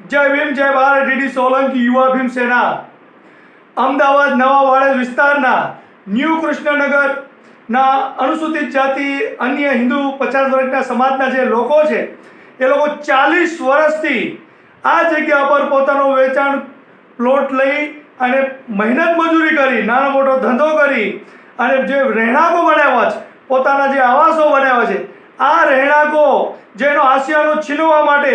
જય ભીમ, જય ભારત, ડીડી સોલંકી, યુવા ભીમ સેના. અમદાવાદ નવા વાડજ વિસ્તારના ન્યૂ કૃષ્ણનગરના અનુસૂચિત જાતિ, અન્ય હિન્દુ પચાસ વર્ષના સમાજના જે લોકો છે, એ લોકો ચાલીસ વર્ષથી આ જગ્યા પર પોતાનું વેચાણ પ્લોટ લઈ અને મહેનત મજૂરી કરી, નાનો મોટો ધંધો કરી અને જે રહેણાંકો બનાવ્યા છે, પોતાના જે આવાસો બનાવ્યા છે, આ રહેણાંકો, જેનો આશિયાનો છીનવા માટે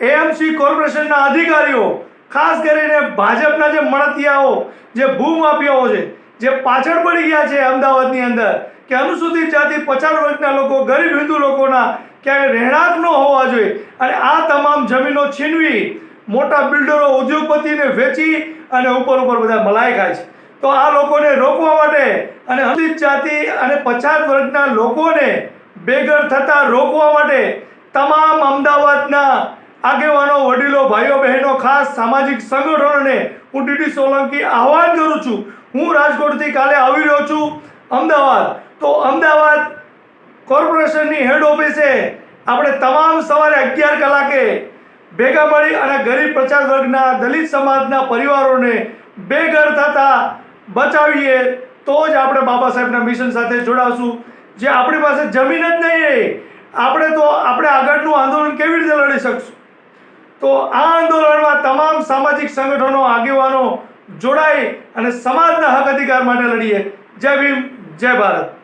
એએમસી કોર્પોરેશનના અધિકારીઓ, ખાસ કરીને ભાજપના જે મળતિયાઓ, જે ભૂમાફિયાઓ છે, જે પાછળ પડી ગયા છે અમદાવાદની અંદર, કે અનુસૂચિત જાતિ પચાસ વર્ષના લોકો, ગરીબ હિન્દુ લોકોના ક્યાંય રહેણાંક ન હોવા જોઈએ, અને આ તમામ જમીનો છીનવી, મોટા બિલ્ડરો, ઉદ્યોગપતિને વેચી અને ઉપર ઉપર બધા મલાઈ ખાય છે. તો આ લોકોને રોકવા માટે અને અનુસૂચિત જાતિ અને પચાસ વર્ષના લોકોને બેઘર થતા રોકવા માટે તમામ અમદાવાદના આગેવાનો, વડીલો, ભાઈઓ, બહેનો, ખાસ સામાજિક સંગઠનોને હું ડીડી સોલંકી આહવાન કરું છું. હું રાજકોટથી કાલે આવી રહ્યો છું. અમદાવાદ. તો અમદાવાદ કોર્પોરેશનની હેડ ઓફિસે આપણે તમામ સવારે અગિયાર કલાકે ભેગા મળી અને ગરીબ પ્રચાર વર્ગના દલિત સમાજના પરિવારોને બેઘર થતા બચાવીએ, તો જ આપણે બાબા સાહેબના મિશન સાથે જોડાશું. જે આપણી પાસે જમીન જ નહીં રહે આપણે તો, આપણે આગળનું આંદોલન કેવી રીતે લડી શકશું? તો આ આંદોલનમાં તમામ સામાજિક સંગઠનો, આગેવાનો જોડાઈ અને સમાજના હક અધિકાર માટે લડીએ. જય ભીમ, જય ભારત.